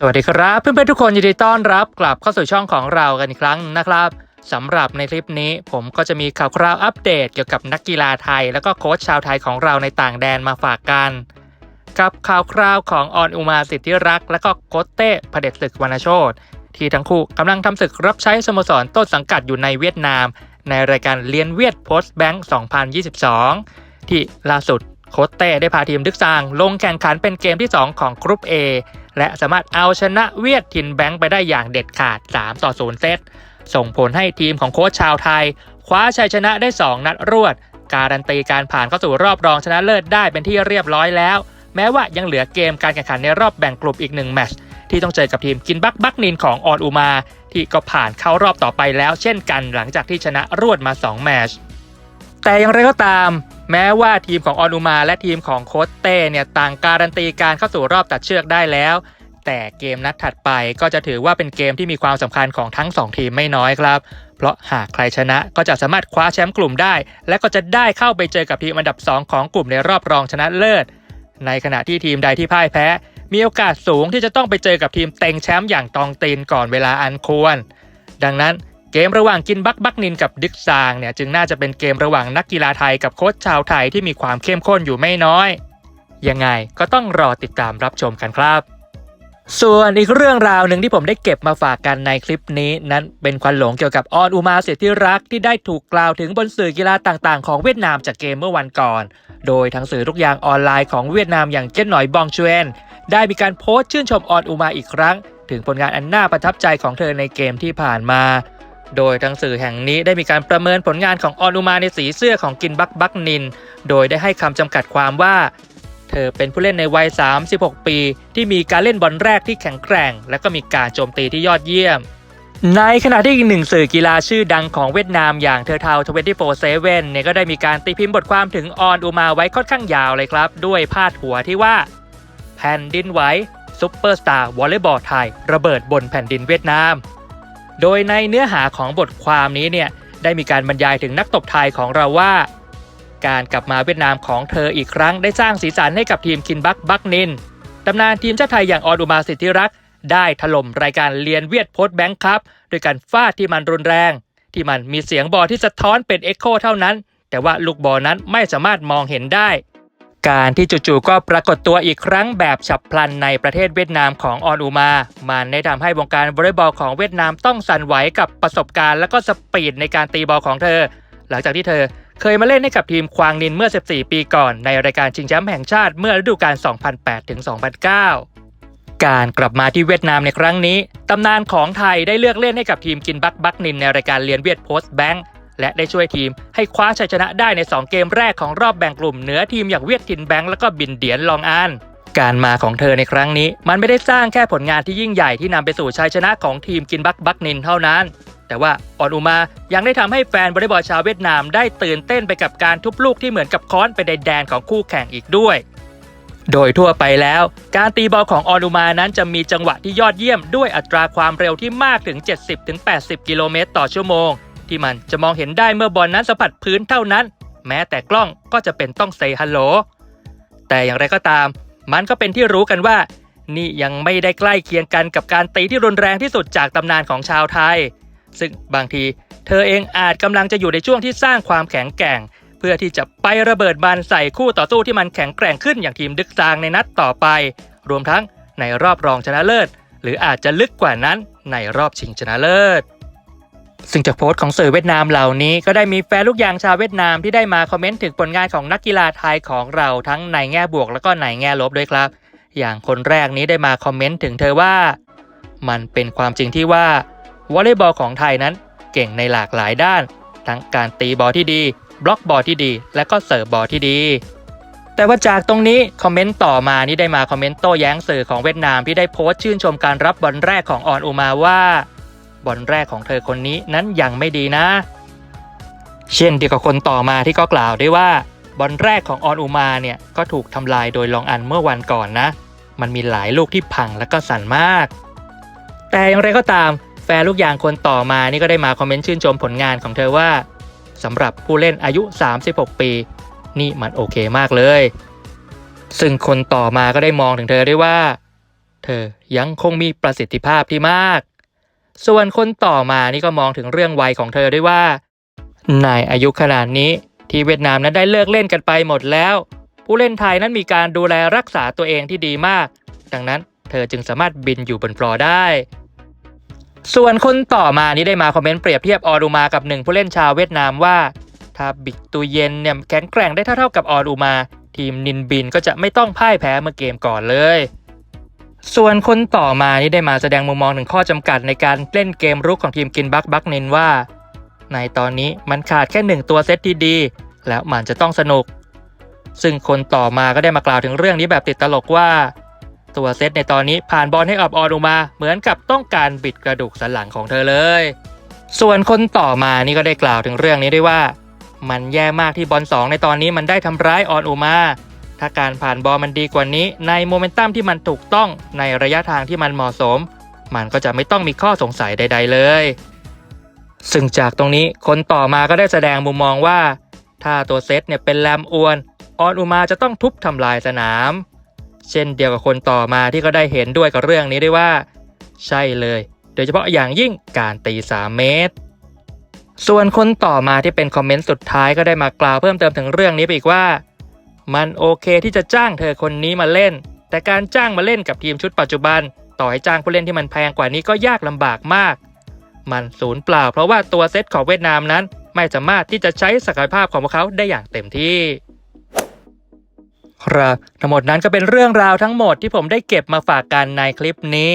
สวัสดีครับ เพื่อนๆทุกคนยินดีต้อนรับกลับเข้าสู่ช่องของเรากันอีกครั้งนะครับสำหรับในคลิปนี้ผมก็จะมีข่าวคราวอัปเดตเกี่ยวกับนักกีฬาไทย แล้วก็โค้ชชาวไทยของเราในต่างแดนมาฝากกัน กับข่าวคราวของออนอุมาสิทธิรักษ์และก็โค้ชเต้พเด็จศึกวรรณโชตที่ทั้งคู่กำลังทำศึกรับใช้สโมสรต้นสังกัดอยู่ในเวียดนาม ในรายการเลียนเวียดโพสต์แบงค์2022 ที่ล่าสุดโค้ชเต้ได้พาทีมดึกซางลงแข่งขันเป็นเกมที่ 2 ของกรุ๊ป A และสามารถเอาชนะเวียดทินแบงค์ไปได้อย่างเด็ดขาด 3 ต่อ 0 เซต ส่งผลให้ทีมของโค้ชชาวไทย คว้าชัยชนะได้ 2 นัดรวด การันตีการผ่านเข้าสู่รอบรองชนะเลิศได้เป็นที่เรียบร้อยแล้ว แม้ว่ายังเหลือเกมการแข่งขันในรอบแบ่งกลุ่มอีกหนึ่งแมตช์ที่ต้องเจอกับทีมกินบักบักนินของออนอุมา ที่ก็ผ่านเข้ารอบต่อไปแล้ว เช่นกันหลังจากที่ชนะรวดมา 2 แมตช์แต่อย่างไรก็ตาม แม้ว่าทีมของออนุมาและทีมของโคชเต้เนี่ยต่างการันตีการเข้าสู่รอบตัดเชือกได้แล้ว แต่เกมนัดถัดไปก็จะถือว่าเป็นเกมที่มีความสำคัญของทั้ง 2 ทีมไม่น้อยครับ เพราะหากใครชนะก็จะสามารถคว้าแชมป์กลุ่มได้ และก็จะได้เข้าไปเจอกับทีมอันดับ 2 ของกลุ่มในรอบรองชนะเลิศ ในขณะที่ทีมใดที่พ่ายแพ้ มีโอกาสสูงที่จะต้องไปเจอกับทีมเต็งแชมป์อย่างตองตีนก่อนเวลาอันควร ดังนั้น เกมระหว่างกินบักบักนินกับดึกซางเนี่ยจึงน่าจะเป็นเกมระหว่างนักกีฬาไทยกับโค้ชชาวไทยที่มีความเข้มข้นอยู่ไม่น้อย ยังไงก็ต้องรอติดตามรับชมกันครับ ส่วนอีกเรื่องราวหนึ่งที่ผมได้เก็บมาฝากกันในคลิปนี้ นั้นเป็นควันหลงเกี่ยวกับออนอุมาเสถิรักที่ได้ถูกกล่าวถึงบนสื่อกีฬาต่างๆ ของเวียดนามจากเกมเมื่อวันก่อน โดยทั้งสื่อทุกอย่างออนไลน์ของเวียดนามอย่างเจ้นหน่อยบองชเวนได้มีการโพสต์ชื่นชมออนอุมาอีกครั้ง ถึงผลงานอันน่าประทับใจของเธอในเกมที่ผ่านมา โดยทั้งสื่อแห่งนี้ได้มีการประเมินผลงานของออนุมาในสีเสื้อของกินบักบักนิน โดยได้ให้คำจำกัดความว่า เธอเป็นผู้เล่นในวัย 36 ปี ที่มีการเล่นบอลแรกที่แข็งแกร่ง และก็มีการโจมตีที่ยอดเยี่ยม ในขณะที่อีกหนึ่งสื่อกีฬาชื่อดังของเวียดนามอย่างเทอร์เทา24-7เนี่ยก็ได้มีการตีพิมพ์บทความถึงออนอุมาไว้ค่อนข้างยาวเลยครับ ด้วยพาดหัวที่ว่า แผ่นดินไหวซุปเปอร์สตาร์วอลเลย์บอลไทย ระเบิดบนแผ่นดินเวียดนาม โดยในเนื้อหาของบทความนี้เนี่ยได้มีการบรรยายถึงนักตบไทยของเราว่า การกลับมาเวียดนามของเธออีกครั้งได้สร้างสีสันให้กับทีมคินบักบักนินตำนานทีมชาติไทยอย่างออดุมาสิทธิรักษ์ได้ถล่มรายการเลียนเวียดโพสแบงค์ครับโดยการฟาดที่มันรุนแรง ที่มันมีเสียงบอลที่สะท้อนเป็นเอ็กโคเท่านั้น แต่ว่าลูกบอลนั้นไม่สามารถมองเห็นได้ การที่จู่ๆก็ปรากฏตัวอีกครั้งแบบฉับพลันในประเทศเวียดนามของออนอุมา มันได้ทำให้วงการวอลเลย์บอลของเวียดนามต้องสั่นไหวกับประสบการณ์และก็สปีดในการตีบอลของเธอ หลังจากที่เธอเคยมาเล่นให้กับทีมควางนินเมื่อ 14 ปีก่อนในรายการชิงแชมป์แห่งชาติเมื่อฤดูกาล 2008 ถึง 2009 การกลับมาที่เวียดนามในครั้งนี้ ตำนานของไทยได้เลือกเล่นให้กับทีมกินบักบักนินในรายการเลียนเวียดโพสต์แบงค์ และได้ช่วยทีมให้คว้าชัยชนะได้ใน 2 เกมแรกของรอบแบ่งกลุ่มเหนือทีมอย่างเวียดทินแบงค์แล้วก็บินเดียนลองอันการมาของเธอในครั้งนี้ มันไม่ได้สร้างแค่ผลงานที่ยิ่งใหญ่ที่นำไปสู่ชัยชนะของทีมกินบักบักนินเท่านั้น แต่ว่าออนอุมายังได้ทำให้แฟนวอลเลย์บอลชาวเวียดนามได้ตื่นเต้นไปกับการทุบลูกที่เหมือนกับค้อนไปในแดนของคู่แข่งอีกด้วย โดยทั่วไปแล้ว การตีบอลของออนุมานั้นจะมีจังหวะที่ยอดเยี่ยมด้วยอัตราความเร็วที่มากถึง 70-80 กิโลเมตรต่อชั่วโมง ที่มันจะมองเห็นได้เมื่อบอลนั้นสัมผัสพื้นเท่านั้น แม้แต่กล้องก็จะเป็นต้องเซฮัลโหลแต่อย่างไรก็ตาม มันก็เป็นที่รู้กันว่า นี่ยังไม่ได้ใกล้เคียงกันกับการตีที่รุนแรงที่สุดจากตำนานของชาวไทย ซึ่งบางที เธอเองอาจกำลังจะอยู่ในช่วงที่สร้างความแข็งแกร่ง เพื่อที่จะไประเบิดบานใส่คู่ต่อสู้ที่มันแข็งแกร่งขึ้นอย่างทีมดึกซางในนัดต่อไป รวมทั้งในรอบรองชนะเลิศ หรืออาจจะลึกกว่านั้นในรอบชิงชนะเลิศ ซึ่งจากโพสต์ของสื่อเวียดนามเหล่านี้ก็ได้มีแฟนลูกยางชาวเวียดนามที่ได้มาคอมเมนต์ถึงผลงานของนักกีฬาไทยของเราทั้งในแง่บวกแล้วก็ในแง่ลบด้วยครับ อย่างคนแรกนี้ได้มาคอมเมนต์ถึงเธอว่า มันเป็นความจริงที่ว่าวอลเลย์บอลของไทยนั้นเก่งในหลากหลายด้าน ทั้งการตีบอลที่ดี บล็อกบอลที่ดี และก็เสิร์ฟบอลที่ดี แต่ว่าจากตรงนี้คอมเมนต์ต่อมานี่ได้มาคอมเมนต์โต้แย้งสื่อของเวียดนามที่ได้โพสต์ชื่นชมการรับบอลแรกของออนอุมาว่า บอลแรกของเธอคนนี้นั้นยังไม่ดีนะ เช่นเดียวกับคนต่อมาที่ก็กล่าวได้ว่าบอลแรกของออนอุมาเนี่ยก็ถูกทำลายโดยลองอันเมื่อวันก่อนนะ มันมีหลายลูกที่พังและก็สั่นมาก แต่อย่างไรก็ตามแฟนลูกยางคนต่อมานี่ก็ได้มาคอมเมนต์ชื่นชมผลงานของเธอว่าสำหรับผู้เล่นอายุ 36 ปี นี่มันโอเคมากเลย ซึ่งคนต่อมาก็ได้มองถึงเธอได้ว่า เธอยังคงมีประสิทธิภาพที่มาก ส่วนคนต่อมานี่ก็มองถึงเรื่องวัยของเธอด้วยว่าในอายุขนาดนี้ที่เวียดนามนั้นได้เลิกเล่นกันไปหมดแล้ว ผู้เล่นไทยนั้นมีการดูแลรักษาตัวเองที่ดีมาก ดังนั้นเธอจึงสามารถบินอยู่บนฟลอร์ได้ ส่วนคนต่อมานี้ได้มาคอมเมนต์เปรียบเทียบออรูมากับหนึ่งผู้เล่นชาวเวียดนามว่า ถ้าบิกตูเย็นเนี่ยแข็งแกร่งได้เท่าๆกับออรูมา ทีมนินบินก็จะไม่ต้องพ่ายแพ้เมื่อเกมก่อนเลย ส่วนคนต่อมานี่ได้มาแสดงมุมมองถึงข้อจำกัดในการเล่นเกมรุกของทีมกินบักบักเนินว่า ในตอนนี้มันขาดแค่หนึ่งตัวเซตที่ดีแล้วมันจะต้องสนุก ซึ่งคนต่อมาก็ได้มากล่าวถึงเรื่องนี้แบบติดตลกว่า ตัวเซตในตอนนี้ผ่านบอลให้อับออนออกมา เหมือนกับต้องการบิดกระดูกสันหลังของเธอเลย ส่วนคนต่อมานี่ก็ได้กล่าวถึงเรื่องนี้ด้วยว่า มันแย่มากที่บอลสองในตอนนี้มันได้ทำร้ายออนอุมา ถ้าการผ่านบอลมันดีกว่านี้ ในโมเมนตัมที่มันถูกต้องในระยะทางที่มันเหมาะสม มันก็จะไม่ต้องมีข้อสงสัยใด ๆ เลย ซึ่งจากตรงนี้คนต่อมาก็ได้แสดงมุมมองว่า ถ้าตัวเซตเนี่ยเป็นแรมอวนออนอุมาจะต้องทุบทำลายสนาม เช่นเดียวกับคนต่อมาที่ก็ได้เห็นด้วยกับเรื่องนี้ด้วยว่า ใช่เลย โดยเฉพาะอย่างยิ่งการตี 3 เมตร ส่วนคนต่อมาที่เป็นคอมเมนต์สุดท้ายก็ได้มากล่าวเพิ่มเติมถึงเรื่องนี้ไปอีกว่า มันโอเคที่จะจ้างเธอคนนี้มาเล่น แต่การจ้างมาเล่นกับทีมชุดปัจจุบัน ต่อให้จ้างผู้เล่นที่มันแพงกว่านี้ก็ยากลำบากมาก มันสูญเปล่า เพราะว่าตัวเซตของเวียดนามนั้น ไม่สามารถที่จะใช้ศักยภาพของพวกเขาได้อย่างเต็มที่ ครับทั้งหมดนั้นก็เป็นเรื่องราวทั้งหมดที่ผมได้เก็บมาฝากกันในคลิปนี้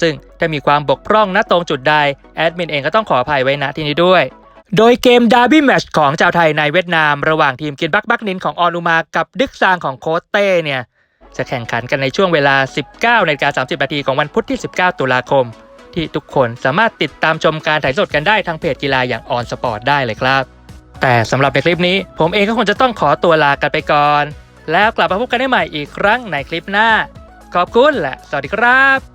ซึ่งถ้ามีความบกพร่องณตรงจุดใดแอดมินเองก็ต้องขออภัยไว้ณที่นี้ด้วย โดยเกมดาร์บี้แมชของชาวไทยในเวียดนาม ระหว่างทีมกินบักบักนินของออนุมากับดึกซางของโคชเต้เนี่ยจะแข่งขันกันในช่วงเวลา 19นาฬิกา30นาทีของวันพุธที่ 19 ตุลาคม ที่ทุกคนสามารถติดตามชมการถ่ายสดกันได้ทางเพจกีฬาอย่างออนสปอร์ตได้เลยครับ แต่สำหรับในคลิปนี้ ผมเองก็คงจะต้องขอตัวลากันไปก่อน แล้วกลับมาพบกันได้ใหม่อีกครั้งในคลิปหน้า ขอบคุณและสวัสดีครับ